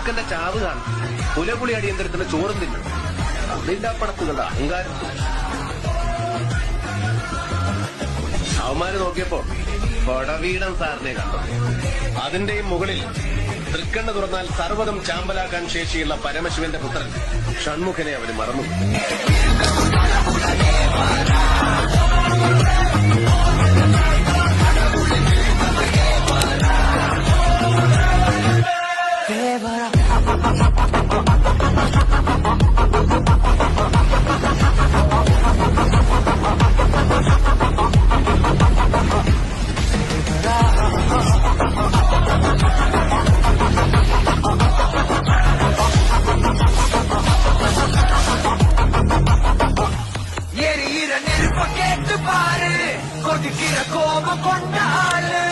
അവർക്കെന്റെ ചാവ് കാണും. പുലപുളി അടിയന്തരത്തിന് ചോറും തിന്നും. അതിന്റെ പടത്തുകളുടെ അഹങ്കാരം അവന്മാര് നോക്കിയപ്പോ കൊടവീടൻ സാറിനെ കണ്ടു. അതിന്റെയും മുകളിൽ തൃക്കണ്ണ തുറന്നാൽ സർവതും ചാമ്പലാക്കാൻ ശേഷിയുള്ള പരമശിവന്റെ പുത്രൻ ഷൺമുഖനെ അവർ മറന്നു. भरा எரியிற நெருப்ப கேட்டு பாரு. கொதிக்கிற கோபம் கொண்டாரு